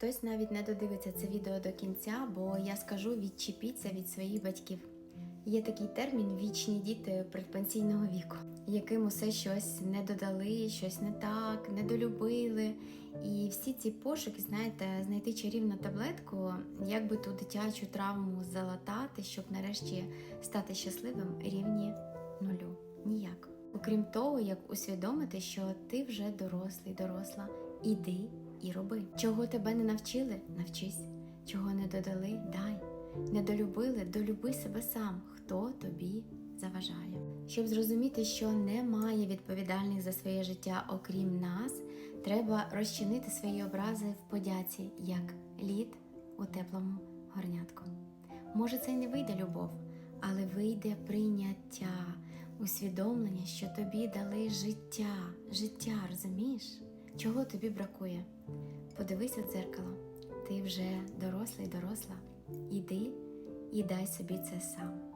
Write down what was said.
Хтось навіть не додивиться це відео до кінця, бо я скажу відчепіться від своїх батьків. Є такий термін вічні діти предпенсійного віку, яким усе щось не додали, щось не так, недолюбили. І всі ці пошуки, знаєте, знайти чарівну таблетку, як би ту дитячу травму залатати, щоб нарешті стати щасливим рівні нулю. Ніяк. Окрім того, як усвідомити, що ти вже дорослий, доросла, іди і роби. Чого тебе не навчили, навчись. Чого не додали, дай. Не долюбили, долюби себе сам, хто тобі заважає. Щоб зрозуміти, що немає відповідальних за своє життя, окрім нас, треба розчинити свої образи в подяці, як лід у теплому горнятку. Може, це й не вийде любов, але вийде прийняття, усвідомлення, що тобі дали життя, життя, розумієш? Чого тобі бракує? Подивись у дзеркало, ти вже дорослий, доросла. Іди і дай собі це сам.